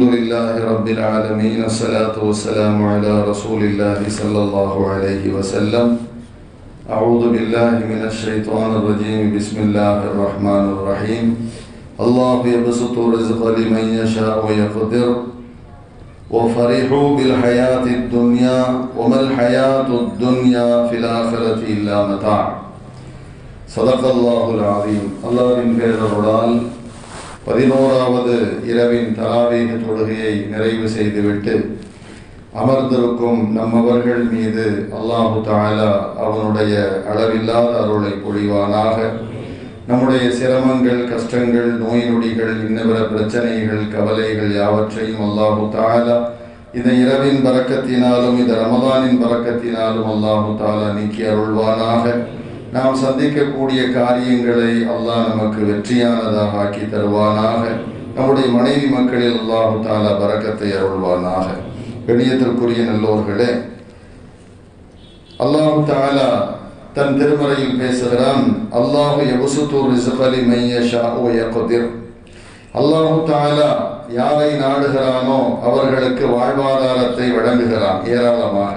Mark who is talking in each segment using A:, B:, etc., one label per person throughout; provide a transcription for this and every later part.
A: الحمد لله رب العالمين، الصلاة والسلام على رسول الله صلى الله عليه وسلم. أعوذ بالله من الشيطان الرجيم. بسم الله الرحمن الرحيم. الله يبسط الرزق لمن يشاء ويقدر. وفرحوا بالحياة الدنيا وما الحياة الدنيا في الآخرة إلا متاع. صدق الله العظيم. الله بن فيض الرضال பதினோராவது இரவின் தராவீக தொழுகையை நிறைவு செய்துவிட்டு அமர்ந்திருக்கும் நம்மவர்கள் மீது அல்லாஹு தாலா அவனுடைய அளவில்லாத அருளை பொழிவானாக. நம்முடைய சிரமங்கள் கஷ்டங்கள் நோய் நொடிகள் இன்னபிற பிரச்சனைகள் கவலைகள் யாவற்றையும் அல்லாஹு தாலா இந்த இரவின் பறக்கத்தினாலும் இந்த ரமதானின் பறக்கத்தினாலும் அல்லாஹு தாலா நீக்கி அருள்வானாக. நாம் சந்திக்கக்கூடிய காரியங்களை அல்லாஹ் நமக்கு வெற்றியானதாக ஆக்கி தருவானாக. நம்முடைய மனைவி மக்களில் அல்லாஹு தாலா பறக்கத்தை அருள்வானாக. கணியத்திற்குரிய நல்லோர்களே அல்லாஹு தாலா தன் திருமறையில் பேசுகிறான் அல்லாஹு எபுசுத்தூர் ரிசகலி மைய ஓ யகுதிர் அல்லாஹு தாலா யாரை நாடுகிறானோ அவர்களுக்கு வாழ்வாதாரத்தை வழங்குகிறான் ஏராளமாக.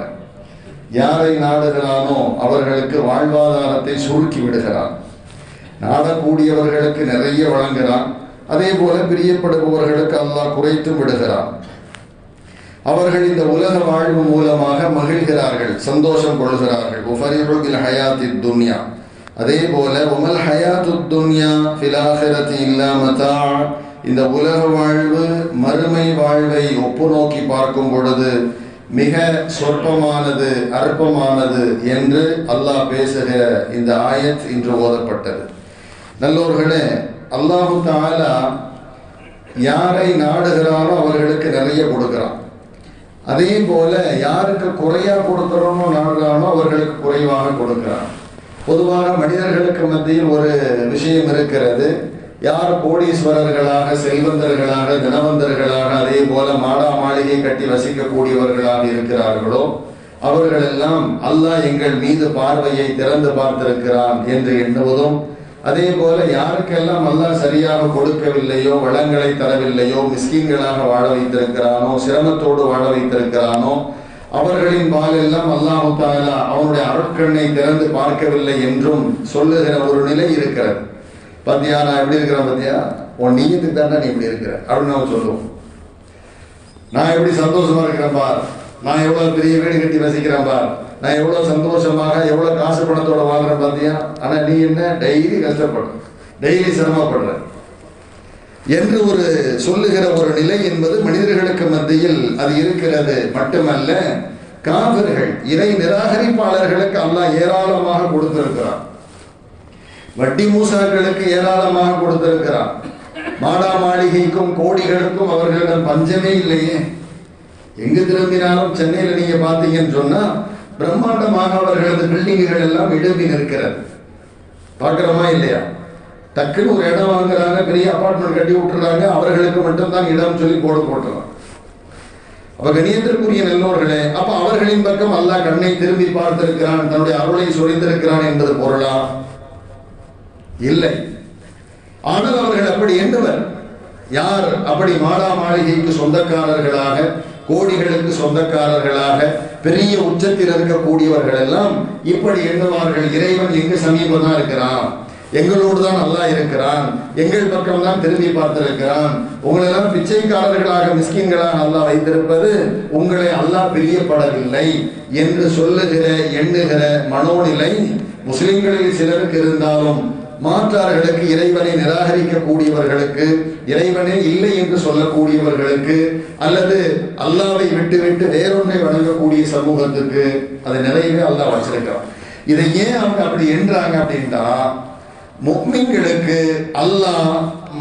A: யாரை நாடுகிறானோ அவர்களுக்கு வாழ்வாதாரத்தை சுருக்கி விடுகிறான். நாடக்கூடியவர்களுக்கு நிறைய வழங்குகிறான். அதே போல பிரியப்படுபவர்களுக்கு அல்லாஹ் குறைத்து விடுகிறான். அவர்கள் இந்த உலக வாழ்வு மூலமாக மகிழ்கிறார்கள் சந்தோஷம் கொள்கிறார்கள். உஃபரிஹுல் ஹயாத்தி துன்யா. அதே போல உமல் ஹயாத்து துன்யா ஃபிலாஹிரத்தி இல்லாமதா இந்த உலக வாழ்வு மறுமை வாழ்வை ஒப்பு நோக்கி பார்க்கும் பொழுது மிக சொற்பமானது அற்பமானது என்று அல்லாஹ் பேசுகிற இந்த ஆயத் இன்று ஓதப்பட்டது. நல்லோர்களே அல்லாஹு தாலா யாரை நாடுகிறாரோ அவர்களுக்கு நிறைய கொடுக்குறான். அதே போல யாருக்கு குறையா கொடுக்குறோமோ நாடுகிறானோ அவர்களுக்கு குறைவாக கொடுக்குறான். பொதுவாக மனிதர்களுக்கு மத்தியில் ஒரு விஷயம் இருக்கிறது. யார் கோடீஸ்வரர்களாக செல்வந்தர்களாக தினவந்தர்களாக அதே போல மாடா மாளிகை கட்டி வசிக்கக்கூடியவர்களாக இருக்கிறார்களோ அவர்களெல்லாம் அல்லாஹ் எங்கள் மீது பார்வையை திறந்து பார்த்திருக்கிறான் என்று எண்ணுவதும் அதே போல யாருக்கெல்லாம் அல்லாஹ் சரியாக கொடுக்கவில்லையோ வளங்களை தரவில்லையோ மிஸ்கின்களாக வாழ வைத்திருக்கிறானோ சிரமத்தோடு வாழ வைத்திருக்கிறானோ அவர்களின் பாலெல்லாம் அல்லாஹு தாலா அவனுடைய அருட்கண்ணை திறந்து பார்க்கவில்லை என்றும் சொல்லுகிற ஒரு நிலை இருக்கிறது. பாத்தியா நான் எப்படி இருக்கிறேன் பாத்தியா? உன் நீயத்துக்கு தானே நீ இப்படி இருக்கிற. அப்படின்னு நம்ம சொல்லுவோம். நான் எப்படி சந்தோஷமா இருக்கிறேன் பார்? நான் எவ்வளவு பெரிய வீடு கட்டி வசிக்கிறேன் பார்? நான் எவ்வளவு சந்தோஷமாக எவ்வளவு காசு பணத்தோட வாங்குறேன் பாத்தியா? ஆனா நீ என்ன? டெய்லி கஷ்டப்படுற டெய்லி சிரமப்படுற. என்று ஒரு சொல்லுகிற ஒரு நிலை என்பது மனிதர்களுக்கு மத்தியில் அது இருக்கிறது மட்டுமல்ல காவிர்கள் இறை நிராகரிப்பாளர்களுக்கு அல்லாஹ் ஏராளமாக கொடுத்திருக்கிறான். வட்டி மூசாக்களுக்கு ஏராளமாக கொடுத்திருக்கிறான். மாடா மாளிகைக்கும் கோடிகளுக்கும் அவர்களிடம் பஞ்சமே இல்லையே. எங்கு திரும்பினாலும் சென்னையில் நீங்க பார்த்தீங்கன்னு சொன்னா பிரம்மாண்டமாக அவர்களது பில்டிங்குகள் எல்லாம் எழுப்பி நிற்கிறது. பார்க்கிறோமா இல்லையா? டக்குன்னு ஒரு இடம் வாங்குறாங்க பெரிய அபார்ட்மெண்ட் கட்டி விட்டுறாங்க அவர்களுக்கு மட்டும்தான் இடம் சொல்லி போட போட்டுறாங்க அப்ப கணியத்திற்குரிய நல்லோர்களே அப்ப அவர்களின் பக்கம் அல்லாஹ் கண்ணை திரும்பி பார்த்திருக்கிறான் தன்னுடைய அருளை சொரிந்திருக்கிறான் என்பது பொருளா? இல்லை. ஆனால் அவர்கள் அப்படி எண்ணுவர் யார் அப்படி மாடா மாளிகைக்கு சொந்தக்காரர்களாக கோடிகளுக்கு சொந்தக்காரர்களாக பெரிய உச்சத்தில் இருக்கக்கூடியவர்கள் எல்லாம் இப்படி எண்ணுவார்கள். இறைவன் எங்கு சமீபம் இருக்கிறான்? எங்களோடு தான் நல்லா இருக்கிறான். எங்கள் பக்கம் தான் திரும்பி பார்த்திருக்கிறான். உங்களெல்லாம் பிச்சைக்காரர்களாக மிஸ்கின்களாக நல்லா வைத்திருப்பது உங்களை அல்லாஹ் பிரியப்படவில்லை என்று சொல்லுகிற எண்ணுகிற மனோநிலை முஸ்லிம்களில் சிலருக்கு இருந்தாலும் மாற்றார்களுக்கு இறைவனை நிராகரிக்கக்கூடியவர்களுக்கு இறைவனே இல்லை என்று சொல்லக்கூடியவர்களுக்கு அல்லது அல்லாவை விட்டு விட்டு வேறொன்றை வழங்கக்கூடிய சமூகத்துக்கு அதை நிறையவே அல்லாஹ் வச்சிருக்கிறான். இதை ஏன் அவங்க அப்படி என்றாங்க அப்படின்னா முக்மீன்களுக்கு அல்லாஹ்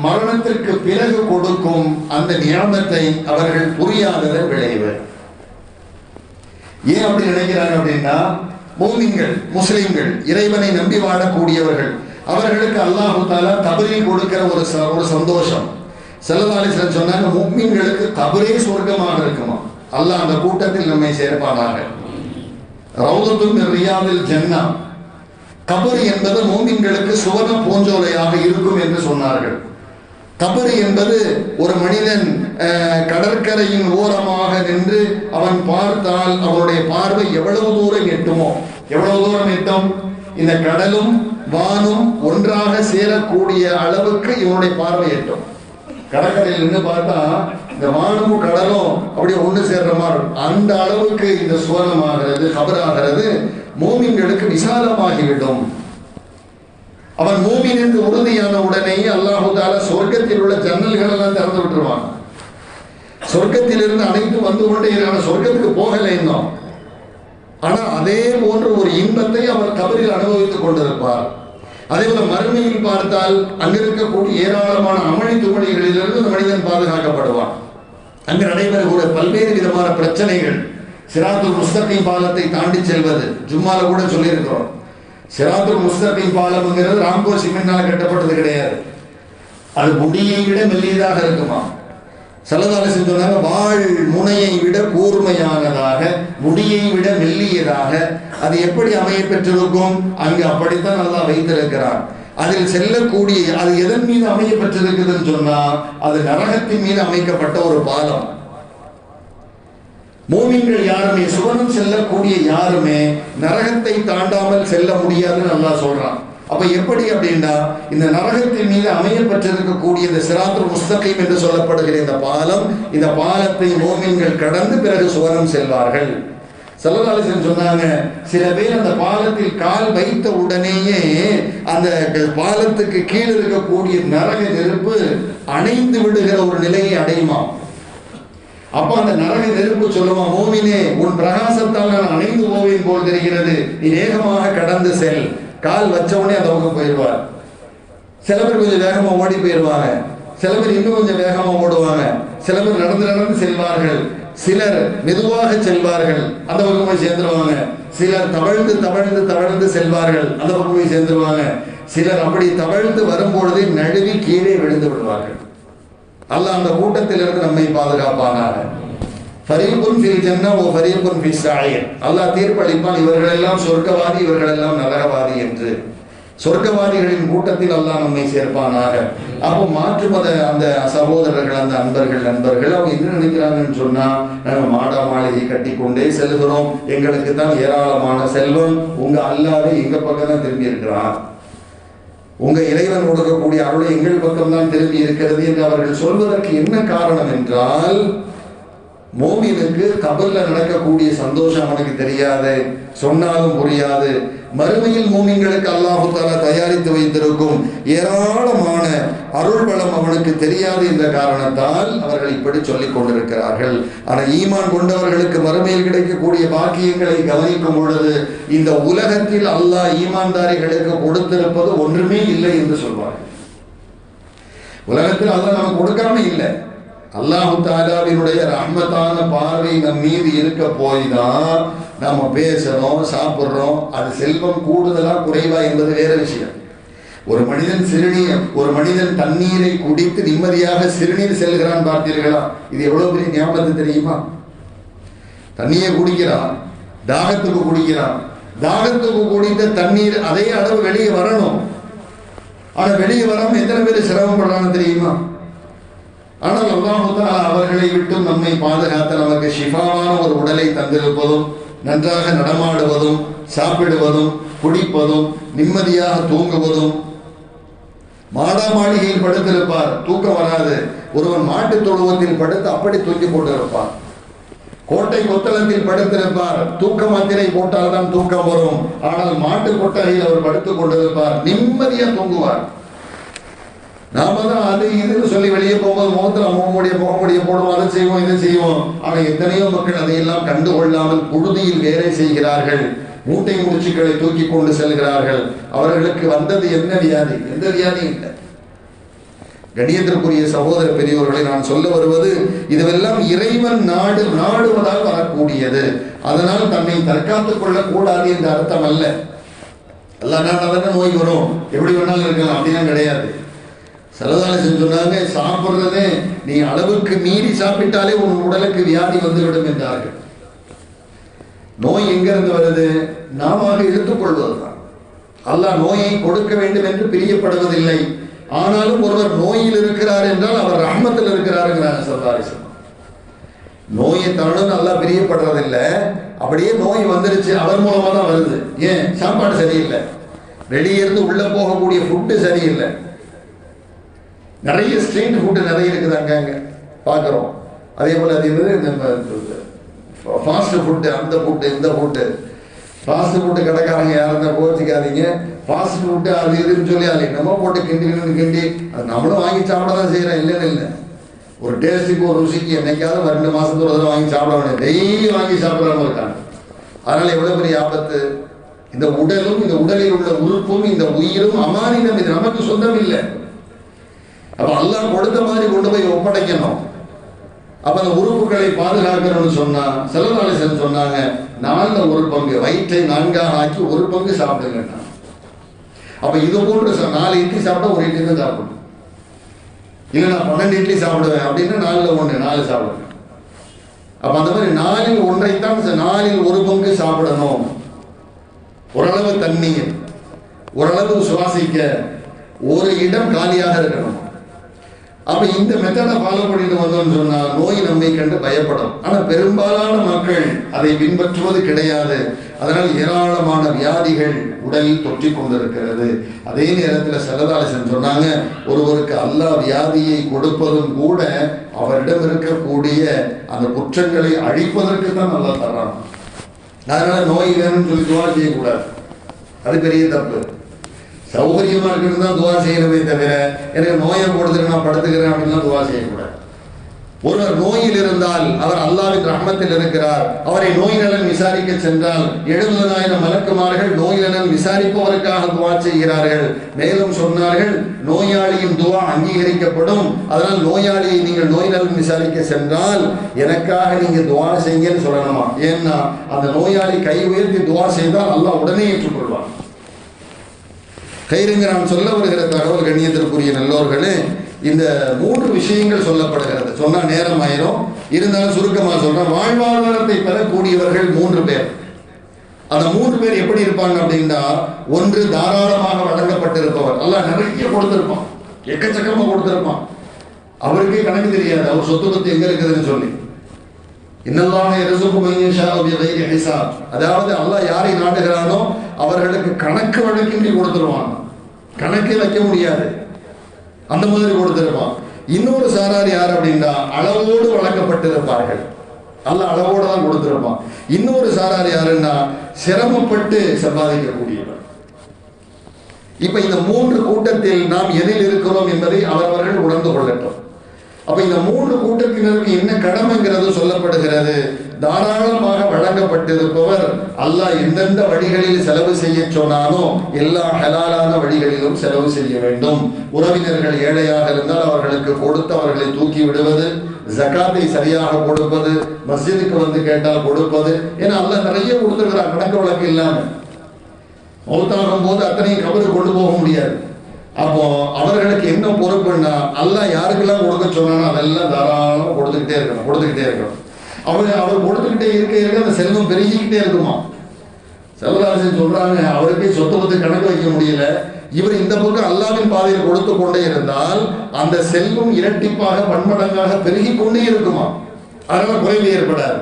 A: மரணத்திற்கு பிறகு கொடுக்கும் அந்த நியமத்தை அவர்கள் புரியாதத விளைவு. ஏன் அப்படி நினைக்கிறாங்க அப்படின்னா மூமின்கள் முஸ்லிம்கள் இறைவனை நம்பி வாழக்கூடியவர்கள் அவர்களுக்கு அல்லாஹு தாலா கபரில் கொடுக்கிற ஒரு ஒரு சந்தோஷம். செல்லதாலிசன் சொன்னாங்க முக்மீன்களுக்கு தபரே சொர்க்கமாக இருக்குமா? அல்லாஹ் அந்த கூட்டத்தில் நம்மை சேர்ப்பானாக. ரவுதத்தும் ரியாவில் ஜன்னா. கபர் என்பது மூமின்களுக்கு சுவர்ண பூஞ்சோலையாக இருக்கும் என்று சொன்னார்கள். கபரு என்பது ஒரு மனிதன் கடற்கரையின் ஓரமாக நின்று அவன் பார்த்தால் அவனுடைய பார்வை எவ்வளவு தூரம் எட்டுமோ? எவ்வளவு தூரம் எட்டும்? இந்த கடலும் வானும் ஒன்றாக சேரக்கூடிய அளவுக்கு இவனுடைய பார்வை எட்டும் கடற்கரையில் நின்று பார்த்தா இந்த வானமும் கடலும் அப்படியே ஒண்ணு சேர்ற மாதிரி அந்த அளவுக்கு இந்த சுவனமாகிறது கபராகிறது மூமின்களுக்கு விசாலமாகிவிடும். அவன் மூமின் என்று உறுதியான உடனேயே அல்லாஹு தாலா சொர்க்கத்தில் உள்ள ஜன்னல்கள் எல்லாம் திறந்து விட்டுருவான். சொர்க்கத்திலிருந்து அனைத்து வந்து கொண்டே இருக்கான. சொர்க்கத்துக்கு போகலை இன்னும். ஆனா அதே போன்ற ஒரு இன்பத்தை அவர் கபரில் அனுபவித்துக் கொண்டிருப்பார். அதே போல மறுமையில் பார்த்தால் அங்கிருக்கக்கூடிய ஏராளமான அமளி துமணிகளிலிருந்து அந்த மனிதன் பாதுகாக்கப்படுவான். அங்கு நடைபெறக்கூடிய பல்வேறு விதமான பிரச்சனைகள். சிராத்துல் முஸ்தபின் பாலத்தை தாண்டி செல்வது. ஜும்மால கூட சொல்லியிருக்கிறோம். சிராத்துல் முஸ்தபின் பாலம்ங்கிறது ராம்கோ சிமெண்டால் கட்டப்பட்டது கிடையாது. அது முடியை விட மெல்லியதாக இருக்குமா சலதான சொன்னாங்க வாழ் முனையை விட கூர்மையானதாக முடியை விட மெல்லியதாக அது எப்படி அமைய பெற்றிருக்கும் அங்கு அப்படித்தான் நல்லா வைத்திருக்கிறான் அதில் செல்லக்கூடிய அது எதன் மீது அமைய பெற்றிருக்குதுன்னு சொன்னா அது நரகத்தின் மீது அமைக்கப்பட்ட ஒரு பாலம் மூமின்கள் யாருமே சுவனம் செல்லக்கூடிய யாருமே நரகத்தை தாண்டாமல் செல்ல முடியாதுன்னு நல்லா சொல்றான் அப்ப எப்படி அப்படின்னா இந்த நரகத்தின் மீது அமையப்பட்டிருக்கக்கூடிய இந்த சிராத்து முஸ்தகீம் என்று சொல்லப்படுகிற இந்த பாலம் இந்த பாலத்தை மூமின்கள் கடந்து பிறகு சுவனம் செல்வார்கள். செல்லதாலிசன் சொன்னாங்க சில பேர் அந்த பாலத்தில் கால் வைத்த உடனேயே அந்த பாலத்துக்கு கீழ் இருக்கக்கூடிய நரக நெருப்பு அணைந்து விடுகிற ஒரு நிலையை அடையுமா அப்ப அந்த நரக நெருப்பு சொல்லுவான் மோமினே உன் பிரகாசத்தால் நான் அணைந்து போவேன் போல் தெரிகிறது. நீ வேகமாக கடந்து செல். கால் வச்ச அந்த பக்கம் போயிடுவார். சில பேர் கொஞ்சம் வேகமா ஓடி போயிடுவாங்க. சில பேர் இன்னும் கொஞ்சம் வேகமா ஓடுவாங்க. சில பேர் நடந்து நடந்து செல்வார்கள். சிலர் மெதுவாக செல்வார்கள். அந்த பக்கம் போய் சேர்ந்துருவாங்க. சிலர் தவழ்ந்து தவழ்ந்து தவழ்ந்து செல்வார்கள். அந்த பக்கம் போய் சேர்ந்துருவாங்க. சிலர் அப்படி தவழ்ந்து வரும்பொழுது நழுவி கீழே விழுந்து விடுவார்கள். அல்ல அந்த கூட்டத்திலிருந்து நம்மை பாதுகாப்பானாக. ஃபரீகுன் ஃபில் ஜன்னா ஓ ஃபரீகுன் ஃபில் சாயர். அல்லாஹ் தீர்ப்பளிப்பான் இவர்களெல்லாம் சொர்க்கவாதி இவர்கள் எல்லாம் நரகவாதி என்று. சொர்க்கவாதிகளின் கூட்டத்தில் அல்லாஹ் நம்மை சேர்ப்பானாக. அப்போ மாற்று மத அந்த சகோதரர்கள் அந்த அன்பர்கள் நண்பர்கள் அவங்க என்ன நினைக்கிறாங்கன்னு சொன்னா நாங்க மாடா மாளிகை கட்டி கொண்டே செல்கிறோம். எங்களுக்கு தான் ஏராளமான செல்வம். உங்க அல்லாவே எங்க பக்கம் தான் திரும்பி இருக்கிறான் உங்க இறைவன் கொடுக்கக்கூடிய அருளை எங்கள் பக்கம் தான் திரும்பி இருக்கிறது என்று அவர்கள் சொல்வதற்கு என்ன காரணம் என்றால் மோமினுக்கு கபல்ல நடக்கக்கூடிய சந்தோஷம் அவனுக்கு தெரியாது. சொன்னாலும் புரியாது. மறுமையில் மூமின்களுக்கு அல்லாஹு தாலா தயாரித்து வைத்திருக்கும் ஏராளமான அருள் பலம் அவனுக்கு தெரியாது என்ற காரணத்தால் அவர்கள் இப்படி சொல்லிக் கொண்டிருக்கிறார்கள். ஆனால் ஈமான் கொண்டவர்களுக்கு மறுமையில் கிடைக்கக்கூடிய பாக்கியங்களை கவனிக்கும் பொழுது இந்த உலகத்தில் அல்லாஹ் ஈமான்தாரிகளுக்கு கொடுத்திருப்பது ஒன்றுமே இல்லை என்று சொல்வார்கள். உலகத்தில் அல்லாஹ் நமக்கு கொடுக்காம இல்லை. அல்லாஹு தாலாவினுடைய ரஹ்மத்தான பார்வை நம் மீது இருக்க போய் தான் நம்ம பேசுகிறோம் சாப்பிட்றோம். அது செல்வம் கூடுதலா குறைவா என்பது வேற விஷயம். ஒரு மனிதன் சிறுநீர் ஒரு மனிதன் தண்ணீரை குடித்து நிம்மதியாக சிறுநீர் செல்கிறான் பார்த்தீர்களா? இது எவ்வளவு பெரிய ஞாபகத்து தெரியுமா? தண்ணியை குடிக்கிறான் தாகத்துக்கு குடிக்கிறான். தாகத்துக்கு குடித்த தண்ணீர் அதே அளவு வெளியே வரணும். ஆனா வெளியே வராம எத்தனை பேர் சிரமப்படுறான்னு தெரியுமா? ஆனால் அல்லாஹுதா அவர்களை விட்டு நம்மை பாதுகாத்த நமக்கு ஷிஃபாவான ஒரு உடலை தந்திருப்பதும் நன்றாக நடமாடுவதும் சாப்பிடுவதும் குடிப்பதும் நிம்மதியாக தூங்குவதும். மாடா மாளிகையில் படுத்திருப்பார் தூக்கம் வராது. ஒருவன் மாட்டு தொழுவத்தில் படுத்து அப்படி தூக்கி போட்டிருப்பார் கோட்டை கொத்தளத்தில் படுத்திருப்பார் தூக்க மாத்திரை போட்டால்தான் தூக்கம் வரும். ஆனால் மாட்டு கொட்டகையில் அவர் படுத்துக் கொண்டிருப்பார் நிம்மதியா தூங்குவார். நாம தான் அது இதுன்னு சொல்லி வெளியே போகும்போது முகத்துல போக முடிய போடுவோம் அதை செய்வோம் இதை செய்வோம். ஆனால் எத்தனையோ மக்கள் அதையெல்லாம் கண்டுகொள்ளாமல் புழுதியில் வேலை செய்கிறார்கள். மூட்டை முடிச்சுக்களை தூக்கி கொண்டு செல்கிறார்கள். அவர்களுக்கு வந்தது என்ன வியாதி? எந்த வியாதி? இல்லை கணியத்திற்குரிய சகோதர பெரியோர்களை நான் சொல்ல வருவது இதுவெல்லாம் இறைவன் நாடு நாடுவதால் வரக்கூடியது. அதனால் தன்னை தற்காத்துக் கொள்ளக்கூடாது என்ற அர்த்தம் அல்ல. எல்லா நாடாதான நோய் வரும். எப்படி வேணாலும் இருக்கலாம். அப்படிலாம் கிடையாது. சரதாலசன் சொன்னாங்க சாப்பிடுறதே நீ அளவுக்கு மீறி சாப்பிட்டாலே உன் உடலுக்கு வியாதி வந்துவிடும் என்றார்கள். நோய் எங்கிருந்து வருது? நாம எடுத்துக்கொள்வதுதான் அல்லாஹ் நோயை கொடுக்க வேண்டும் என்று பிரியப்படுவதில்லை. ஆனாலும் ஒருவர் நோயில் இருக்கிறார் என்றால் அவர் ரஹ்மத்தில் இருக்கிறாருங்கிறாங்க சல்லாரிசன் நோயை தரணும் நல்லா பிரியப்படுறதில்லை. அப்படியே நோய் வந்துருச்சு அவர் மூலமாக தான் வருது. ஏன்? சாப்பாடு சரியில்லை. வெளியே இருந்து உள்ளே போகக்கூடிய ஃபுட்டு சரியில்லை. நிறைய ஸ்ட்ரீட் ஃபுட்டு நிறைய இருக்குது அங்கங்க பார்க்குறோம். அதே போல் அது என்னது நம்ம ஃபாஸ்ட் ஃபுட்டு அந்த ஃபுட்டு இந்த ஃபுட்டு ஃபாஸ்ட் ஃபுட்டு கடைக்காரங்க யாரும் இருந்தால் கோச்சிக்காதீங்க ஃபாஸ்ட் ஃபுட்டு அது இதுன்னு சொல்லி அது என்னமோ போட்டு கிண்டி கிண்டி கிண்டி அது நம்மளும் வாங்கி சாப்பிட தான் செய்கிறோம் இல்லைன்னு இல்லை ஒரு டேஸ்ட்டுக்கு ஒரு ருசிக்கு என்னைக்காவது ரெண்டு மாதத்துக்கு ஒரு தடவை வாங்கி சாப்பிட வேண்டிய டெய்லி வாங்கி சாப்பிட்றவங்க இருக்காங்க. அதனால் எவ்வளோ பெரிய ஆபத்து? இந்த உடலும் இந்த உடலில் உள்ள உறுப்பும் இந்த உயிரும் அமானிடம் இது நமக்கு சொந்தம் இல்லை. அப்ப அல்லாஹ் கொடுத்த மாதிரி கொண்டு போய் ஒப்படைக்கணும். அப்ப அந்த உறுப்புகளை பாதுகாக்கணும்னு சொன்னா செலவாளிசன் சொன்னாங்க நான்கு ஒரு பங்கு வயிற்றை நான்காக ஆக்கி ஒரு பங்கு சாப்பிடுங்க அப்ப இது போன்று நாலு இட்லி சாப்பிட்டா ஒரு இட்லி தான் சாப்பிடணும். இல்லை நான் பன்னெண்டு இட்லி சாப்பிடுவேன் அப்படின்னா நாலுல ஒன்று நாலு சாப்பிடுவேன். அப்ப அந்த மாதிரி நாலில் ஒன்றைத்தான் நாலில் ஒரு பங்கு சாப்பிடணும். ஓரளவு தண்ணீர் ஓரளவு சுவாசிக்க ஒரு இடம் காலியாக இருக்கணும். அப்ப இந்த மெத்தடை ஃபாலோ பண்ணிட்டு வந்தோம்னு சொன்னா நோய் நம்மை கண்டு பயப்படும். ஆனா பெரும்பாலான மக்கள் அதை பின்பற்றுவது கிடையாது. அதனால் ஏராளமான வியாதிகள் உடலில் தொற்றி கொண்டிருக்கிறது. அதே நேரத்தில் செல்லதாலசன் சொன்னாங்க ஒருவருக்கு அல்லாஹ் வியாதியை கொடுப்பதும் கூட அவரிடம் இருக்கக்கூடிய அந்த குற்றங்களை அழிப்பதற்கு தான் நல்லா தர்றான். அதனால நோய் வேணும்னு சொல்லி துவா செய்யக்கூடாது. அது பெரிய தப்பு. சௌகரியமா இருக்கிறது தான் துவா செய்கிறதே தவிர எனக்கு நோயை கொடுத்துட்டு நான் படுத்துக்கிறேன் அப்படின்லாம் துவா செய்யக்கூடாது. ஒருவர் நோயில் இருந்தால் அவர் அல்லாவின் ரஹமத்தில் இருக்கிறார். அவரை நோய் நலன் விசாரிக்க சென்றால் எழுபதனாயிரம் மலக்குமார்கள் நோய் நலன் விசாரிப்பவருக்காக துவா செய்கிறார்கள். மேலும் சொன்னார்கள் நோயாளியின் துவா அங்கீகரிக்கப்படும். அதனால் நோயாளியை நீங்கள் நோய் நலன் விசாரிக்க சென்றால் எனக்காக நீங்க துவா செய்யுங்கன்னு சொல்லணுமா? ஏன்னா அந்த நோயாளி கை உயர்த்தி துவா செய்தால் அல்லாஹ் உடனே ஏற்றுக்கொள்வான். கைருங்கிறான் சொல்ல வருகிற தகவல் கண்ணியத்திற்குரிய நல்லோர்களே இந்த மூன்று விஷயங்கள் சொல்லப்படுகிறது. சொன்னால் நேரம் ஆயிரும். இருந்தாலும் சுருக்கமாக சொல்கிறேன் வாழ்வாதாரத்தை பெறக்கூடியவர்கள் மூன்று பேர். அந்த மூன்று பேர் எப்படி இருப்பாங்க அப்படின்னா ஒன்று தாராளமாக வழங்கப்பட்டிருப்பவர். அல்ல நிறைய கொடுத்துருப்பான். எக்கச்சக்கமாக கொடுத்துருப்பான். அவருக்கே கணக்கு தெரியாது. அவர் சொத்து பத்து எங்க இருக்குதுன்னு சொல்லி. இன்னல்லாக அதாவது அல்லாஹ் யாரை நாடுகிறானோ அவர்களுக்கு கணக்கு வழக்கின்றி கொடுத்துருவான். கணக்கே வைக்க முடியாது. அந்த மாதிரி கொடுத்திருப்பான் இன்னொரு சாரார் யார் அப்படின்னா அளவோடு வழங்கப்பட்டிருப்பார்கள் அல்ல அளவோடு தான் கொடுத்திருப்பான் இன்னொரு சாரார் யாருன்னா சிரமப்பட்டு சம்பாதிக்கக்கூடியவர். இப்ப இந்த மூன்று கூட்டத்தில் நாம் எதில் இருக்கிறோம் என்பதை அவரவர்கள் உணர்ந்து கொள்ளட்டும். அப்ப இந்த மூன்று கூட்டத்தினருக்கு என்ன கடமைங்கிறது சொல்லப்படுகிறது? தாராளமாக வழங்கப்பட்டிருப்பவர் அல்லாஹ் எந்தெந்த வழிகளில் செலவு செய்ய சொன்னானோ எல்லா ஹலாலான வழிகளிலும் செலவு செய்ய வேண்டும். உறவினர்கள் ஏழையாக இருந்தால் அவர்களுக்கு கொடுத்து அவர்களை தூக்கி விடுவது ஜகாத்தை சரியாக கொடுப்பது மஸ்ஜிதுக்கு வந்து கேட்டால் கொடுப்பது. ஏன்னா அல்லாஹ் நிறைய கொடுத்துருக்கிறார் கணக்கு வழக்கு இல்லாமல் மௌத்தாகும் போது அத்தனையும் கபருக்கு கொண்டு போக முடியாது. அப்போ அவர்களுக்கு என்ன பொறுப்புன்னா அல்லாஹ் யாருக்கெல்லாம் கொடுக்க சொன்னானோ அதெல்லாம் தாராளமாக கொடுத்துக்கிட்டே இருக்கணும் கொடுத்துக்கிட்டே இருக்கணும். அவர் அவர் கொடுத்துக்கிட்டே இருக்க இருக்க அந்த செல்வம் பெருகிக்கிட்டே இருக்குமா? செல்வராசன் சொல்றாங்க அவருக்கே சொத்து பத்து கணக்கு வைக்க முடியல. இவர் இந்த பக்கம் அல்லாவின் பாதையில் கொடுத்து கொண்டே இருந்தால் அந்த செல்வம் இரட்டிப்பாக பன்மடங்காக பெருகி கொண்டே இருக்குமா? அதனால குறைவு ஏற்படாது.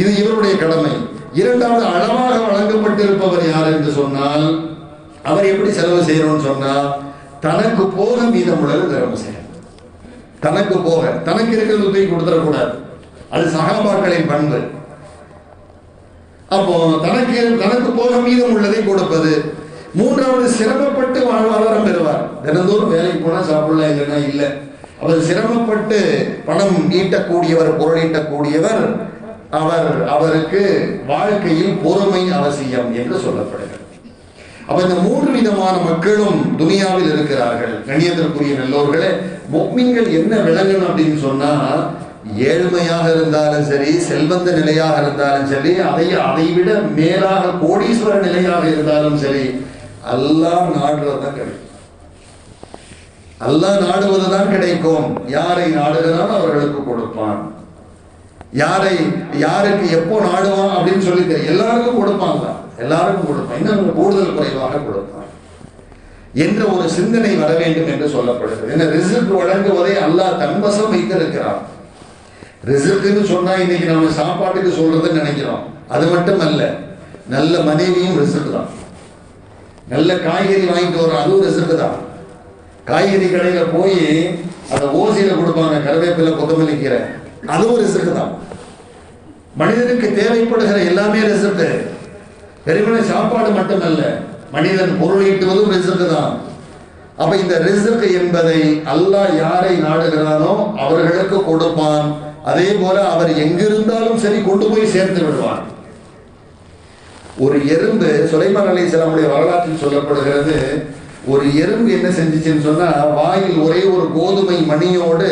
A: இது இவருடைய கடமை. இரண்டாவது அளவாக வழங்கப்பட்டிருப்பவர் யார் என்று சொன்னால் அவர் எப்படி செலவு செய்யணும்னு சொன்னா தனக்கு போக மீதம் உள்ளது செலவு செய்யணும். தனக்கு போக தனக்கு இருக்கிறது தூக்கி கொடுத்துடக்கூடாது. அது சகாபாக்களின் பண்பு. அப்போ தனக்கு தனக்கு போக மீதம் உள்ளதை கொடுப்பது மூன்றாவது சிரமப்பட்டு வாழ்வாதாரம் பெறுவார். தினந்தோறும் வேலைக்கு போனால் சாப்பிடலாம் இல்லைன்னா இல்லை. அவர் சிரமப்பட்டு பணம் ஈட்டக்கூடியவர் பொருள் ஈட்டக்கூடியவர் அவர் அவருக்கு வாழ்க்கையில் பொறுமை அவசியம் என்று சொல்லப்படுகிறது. அப்ப இந்த மூன்று விதமான மக்களும் துனியாவில் இருக்கிறார்கள். கண்ணியத்திற்குரிய நல்லோர்களே மொக்மீன்கள் என்ன விளங்கணும் அப்படின்னு சொன்னா ஏழ்மையாக இருந்தாலும் சரி செல்வந்த நிலையாக இருந்தாலும் சரி அதை அதை விட மேலாக கோடீஸ்வர நிலையாக இருந்தாலும் சரி எல்லாம் நாடுறதுதான் கிடைக்கும். எல்லாம் நாடுவதுதான் கிடைக்கும். யாரை நாடுகிறான் அவர்களுக்கு கொடுப்பான். யாரை யாருக்கு எப்போ நாடுவான் அப்படின்னு சொல்லி தெரியும். எல்லாருக்கும் கொடுப்பான் தான் எல்லாருக்கும் கொடுப்பான் இன்னும் கூடுதல் குறைவாக கொடுப்பான் என்ற ஒரு சிந்தனை வர வேண்டும் என்று சொல்லப்படுகிறது. ஏன்னா ரிசல்ட் வழங்குவதை அல்லாஹ் தன்வசம் வைத்திருக்கிறான். ரிசல்ட்னு சொன்னா இன்னைக்கு நம்ம சாப்பாட்டுக்கு சொல்றதுன்னு நினைக்கிறோம். அது மட்டும் அல்ல நல்ல மனைவியும் ரிசல்ட் தான். நல்ல காய்கறி வாங்கிட்டு வரோம் அதுவும் ரிசல்ட் தான். காய்கறி கடையில போய் அந்த ஓசியில கொடுப்பாங்க கருவேப்பிலை கொத்தமல்லி கீரை. அதுவும் ரிசல்ட் தான். மனிதனுக்கு தேவைப்படுகிற எல்லாமே ரிசல்ட் வெறுமனே சாப்பாடு மட்டுமல்ல மனிதன் பொருள் ஈட்டுவதும் ரிசல்ட் தான். அப்ப இந்த ரிசல்ட் என்பதை அல்லாஹ் யாரை நாடுகிறானோ அவர்களுக்கு கொடுப்பான். அதே போல அவர் எங்கிருந்தாலும் சரி கொண்டு போய் சேர்த்து விடுவான். ஒரு எறும்பு சுலைமான் அலி இஸ்லாமுடைய வரலாற்றில் சொல்லப்படுகிறது ஒரு எறும்பு என்ன செஞ்சிச்சுன்னு சொன்னா வாயில் ஒரே ஒரு கோதுமை மணியோடு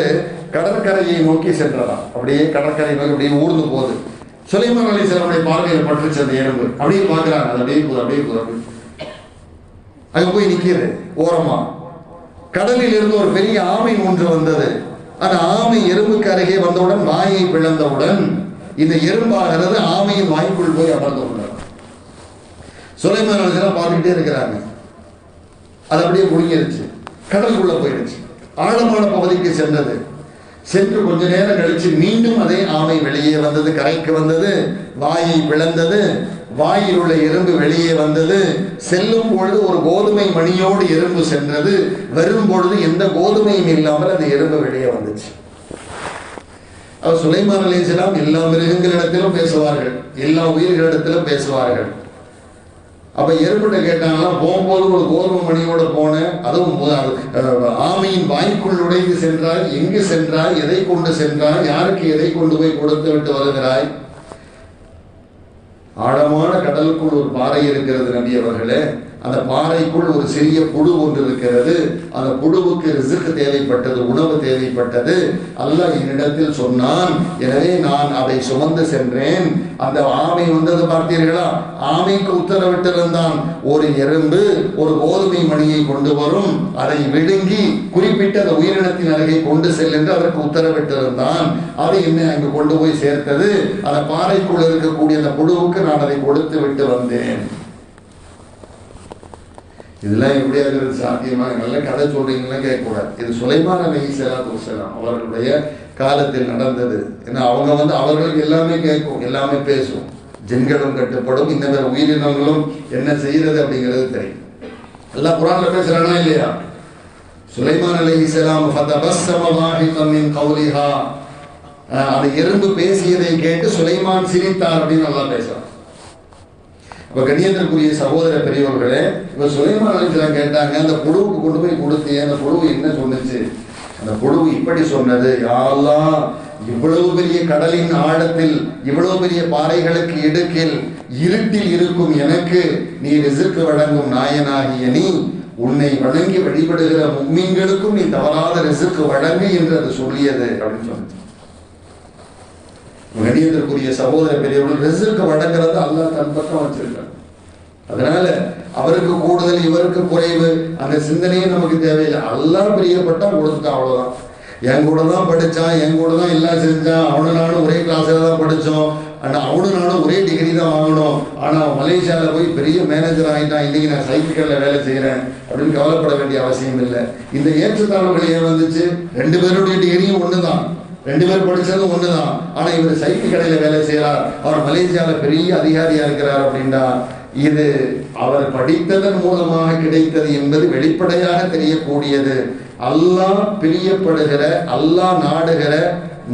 A: கடற்கரையை நோக்கி சென்றதாம். அப்படியே கடற்கரை நோக்கி அப்படியே ஊர்ந்து போகுது. சுலைமான் அலி இஸ்லாமுடைய பார்வையில் பட்டுச்சு அந்த எறும்பு அப்படியே பார்க்குறாங்க. அது அப்படியே போகுது அப்படியே போகுது அங்க போய் நிக்கிறது ஓரமா. கடலில் இருந்து ஒரு பெரிய ஆமை ஒன்று வந்தது. அந்த ஆமை எறும்புக்கு அருகே வந்தவுடன் வாயை பிளந்தவுடன் இந்த எறும்பாகிறது ஆமையின் வாய்க்குள் போய் அமர்ந்து கொண்டது சுலைமான் அலிஸ்லாம் பார்த்துக்கிட்டே இருக்கிறாங்க. அது அப்படியே முழுங்கிருச்சு. கடலுக்குள்ள போயிடுச்சு. ஆழமான பகுதிக்கு சென்றது. சென்று கொஞ்ச நேரம் கழிச்சு மீண்டும் அதே ஆமை வெளியே வந்தது கரைக்கு வந்தது வாயை பிளந்தது வாயில் உள்ள எறும்பு வெளியே வந்தது செல்லும் பொழுது ஒரு கோதுமை மணியோடு எறும்பு சென்றது வரும் பொழுது எந்த கோதுமையும் இல்லாமல் அந்த எறும்பு வெளியே வந்துச்சு. அவர் சுலைமான் அலிசலாம் எல்லா மிருகங்களிடத்திலும் பேசுவார்கள் எல்லா உயிர்களிடத்திலும் பேசுவார்கள். அப்ப எறும்பிட்ட கேட்டாங்கன்னா போகும்போது ஒரு கோதுமை மணியோட போனேன். அதுவும் ஆமையின் வாய்க்குள் நுழைந்து சென்றாய் எங்கு சென்றாய் எதை கொண்டு சென்றாய் யாருக்கு எதை கொண்டு போய் கொடுத்து விட்டு வருகிறாய்? ஆழமான கடலுக்குள் ஒரு பாறை இருக்கிறது நபி அவர்களே. அந்த பாறைக்குள் ஒரு சிறிய புழு ஒன்று இருக்கிறது. அந்த புழுவுக்கு ரிசுக்கு தேவைப்பட்டது உணவு தேவைப்பட்டது. அல்ல என்னிடத்தில் சொன்னான் எனவே நான் அதை சுமந்து சென்றேன். அந்த ஆமை வந்தது பார்த்தீர்களா? ஆமைக்கு உத்தரவிட்டிருந்தான். ஒரு எறும்பு ஒரு கோதுமை மணியை கொண்டு வரும் அதை விழுங்கி குறிப்பிட்ட அந்த உயிரினத்தின் அருகே கொண்டு செல் என்று அதற்கு உத்தரவிட்டிருந்தான். அதை என்ன அங்கு கொண்டு போய் சேர்த்தது? அந்த பாறைக்குள் இருக்கக்கூடிய அந்த புழுவுக்கு நான் அதை கொடுத்து விட்டு வந்தேன். இதெல்லாம் எப்படியா இருக்கிறது சாத்தியமாக நல்ல கதை சொல்றீங்களா கேட்கக்கூடாது. இது சுலைமான் நெய் சலாத்து வசலாம் அவர்களுடைய காலத்தில் நடந்தது. ஏன்னா அவங்க வந்து அவர்களுக்கு எல்லாமே கேட்கும் எல்லாமே பேசும். ஜென்களும் கட்டுப்படும் இந்த மாதிரி உயிரினங்களும் என்ன செய்யறது அப்படிங்கிறது தெரியும். எல்லாம் குரான்ல பேசுறானா இல்லையா? சுலைமான் அலி இஸ்லாம் வாஹிதம் எறும்பு பேசியதை கேட்டு சுலைமான் சிரித்தார் அப்படின்னு நல்லா பேசுறான். இப்போ கணியத்திற்குரிய சகோதர பெரியவர்களே இப்போ சுலைமான் அலிஸ்லாம் கேட்டாங்க அந்த புழுவுக்கு கொண்டு போய் கொடுத்து அந்த புழுவு என்ன சொன்னுச்சு? அந்த புழுவு இப்படி சொன்னது யாரெல்லாம் இவ்வளவு பெரிய கடலின் ஆழத்தில் இவ்வளவு பெரிய பாறைகளுக்கு இடுக்கில் இருட்டில் இருக்கும் எனக்கு நீ ரிசுக்கு வழங்கும் நாயனாகிய நீ உன்னை வணங்கி வழிபடுகிற மும்மீன்களுக்கும் நீ தவறாத ரிசுக்கு வழங்கு என்று அது சொல்லியது அப்படின்னு சொன்னது. கணியத்திற்குரிய சகோதர பெரியவர்கள் ரிசுக்கு வழங்குறது அல்லா தன் பக்கம் வச்சிருக்காங்க அதனால அவருக்கு கூடுதல் இவருக்கு குறைவு அந்த சிந்தனையே நமக்கு தேவையில்லை. அல்லா பிரியப்பட்டா கொடுத்துட்டான் அவ்வளவுதான். என் கூட தான் படிச்சான் என் கூட தான் எல்லாம் செஞ்சான். அவனு நானும் ஒரே கிளாஸில் தான் படித்தோம் ஆனால் அவனு நானும் ஒரே டிகிரி தான் வாங்கணும் ஆனால் மலேசியாவில் போய் பெரிய மேனேஜர் ஆகிட்டான் இன்றைக்கி நான் சைக்கிளில் வேலை செய்கிறேன் அப்படின்னு கவலைப்பட வேண்டிய அவசியம் இல்லை. இந்த ஏற்றத்தாழ்வுகள் ஏன் வந்துச்சு? ரெண்டு பேருடைய டிகிரியும் ஒன்று தான் ரெண்டு பேர் படிச்சதும் ஒண்ணுதான். ஆனா இவர் சைக்கிள் கடையில வேலை செய்யறார் அவர் மலேசியால பெரிய அதிகாரியா இருக்கிறார் அப்படின்னா இது அவர் படித்ததன் மூலமாக கிடைத்தது என்பது வெளிப்படையாக தெரியக்கூடியது. அல்லாஹ் பிரியப்படுகிற அல்லாஹ் நாடுகிற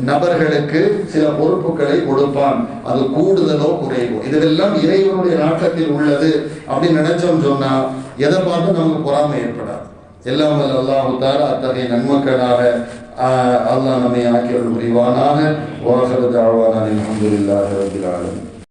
A: நபர்களுக்கு சில பொறுப்புகளை கொடுப்பான். அது கூடுதலோ குறைவோ. இதெல்லாம் இறைவனுடைய நாட்டத்தில் உள்ளது அப்படின்னு நினைச்சோம் சொன்னா எதை பார்த்து நமக்கு பொறாமை ஏற்படாது. எல்லாம் அல்லாஹு தாரா அத்தகைய நன்மக்களாக اللہ ہمیں آ کے روانہ ہے۔ واخر دعوانا الحمدللہ رب العالمین۔